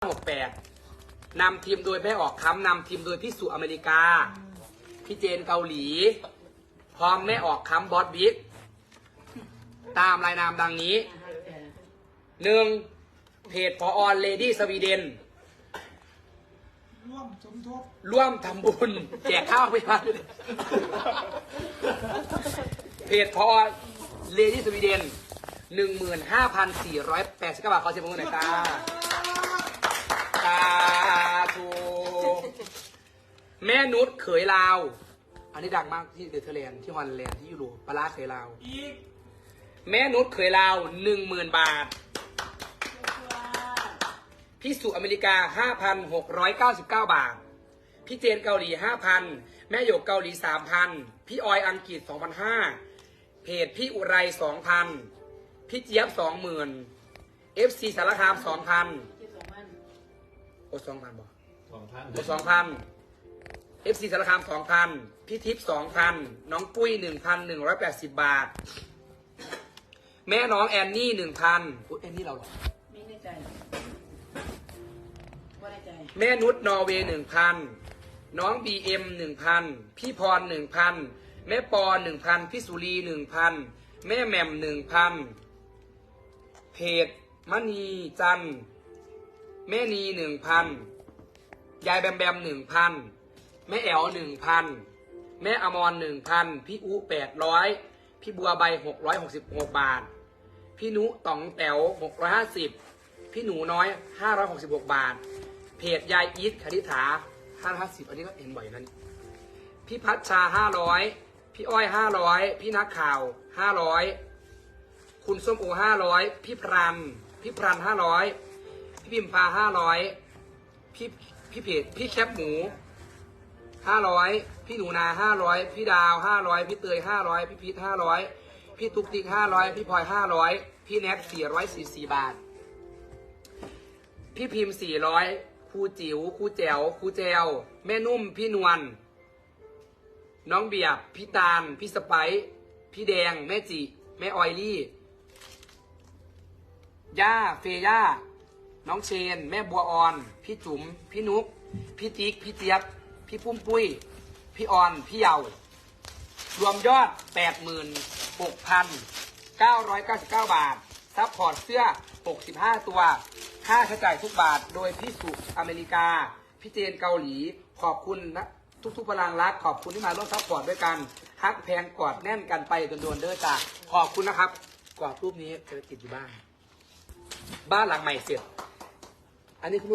68นำทีมโดยแม่ออกคำนำทีมโดยพี่สุอเมริกา พี่เจนเกาหลี พร้อมแม่ออกคำบอสบิ๊กตามรายนามดังนี้หนึ่งเพจพอออนเลดี้สวีเดน ร่วมสมทบร่วมทำบุญ แจกข้าวไปบ้านด้วยเพจพอเลดี้สวีเดนหนึ่งหมื่นห้าพันสี่ร้อยแปดสิบเก้าบาทขอเสียงปรบมือหน่อยค่ะสาธุ แม่นุชเขยลาว อันนี้ดังมากที่เดเธอร์แลนด์ที่ฮอลแลนด์ที่ยุโรปปลาร้าเขยลาว อีกแม่นุชเขยลาวหนึ่งหมื่นบาท พี่สุอเมริกาห้าพันหกร้อยเก้าสิบเก้าบาท พี่เจนเกาหลีห้าพันแม่หยกเกาหลีสามพันพี่ออยอังกฤษสองพันห้าเพจพี่อุไรสองพันพี่เจี๊ยบสองหมื่นเอฟซีสารคามสองพันโอ้สองพันบอกสองพันโอ้สองพัน เอฟซีสารคามสองพันพี่ทิพย์สองพันน้องปุ้ยหนึ่งพันหนึ่งร้อยแปดสิบบาท แม่น้องแอนนี่หนึ่งพันอุ๊ยแอนนี่เราเหรอ ไม่แน่ใจว่าแน่ใจแม่นุชนอร์เวย์หนึ่งพันน้องบีเอ็มหนึ่งพันพี่พรหนึ่งพันแม่ปอหนึ่งพันพี่สุรีหนึ่งพันแม่แหม่มหนึ่งพันเพจมณีจันทร์แม่นีหนึ่งพันยายแบมแบมหนึ่งพัน แม่แอลหนึ่งพันแม่อมรหนึ่งพันพี่อุแปดร้อยพี่บัวใบหกร้อยหกสิบหกบาท พี่นุต๋องแต๋วหกร้อยห้าสิบพี่หนูน้อยห้าร้อยหกสิบหกบาท เพจยายอีทคณิษฐาห้าร้อยห้าสิบอันนี้ก็เห็นบ่อยนั้นพี่พัชชาห้าร้อยพี่อ้อยห้าร้อยพี่นักข่าวห้าร้อยคุณส้มโอห้าร้อยพี่พรันพี่พรันห้าร้อยพี่พิมพาห้าร้อยพี่พี่เพจพี่แคปหมู ห้าร้อยพี่หนูนาห้าร้อยพี่ดาวห้าร้อยพี่เตยห้าร้อยพี่พีทห้าร้อยพี่ตุ๊กติ๊กห้าร้อยพี่พลอยห้าร้อยพี่แน็กสี่ร้อยสี่สี่บาท พี่พิมพ์สี่ร้อยครูจิ๋วครูแจ๋วครูแจวแม่นุ่มพี่นวลน้องเบียบพี่ตาลพี่สไปซ์พี่แดง แม่จิ แม่ออยลี่ย่าเฟย่าน้องเชน แม่บัวออน พี่จุ๋ม พี่นุก พี่ติ๊ก พี่เจี๊ยบ พี่ปุ้มปุ้ย พี่ออน พี่เยาวรวมยอด 86,999 บาท ซัพพอร์ตเสื้อ 65 ตัว ค่าใช้จ่ายทุกบาท โดยพี่สุอเมริกา พี่เจนเกาหลี ขอบคุณนะทุกๆพลังรัก ขอบคุณที่มาร่วมซัพพอร์ตด้วยกันฮักแพงกอดแน่นกันไปจนโดนเด้อจ้าขอบคุณนะครับ กรอบรูปนี้จะติดอยู่บ้านบ้านหลังใหม่เสร็จ อันนี้คุณ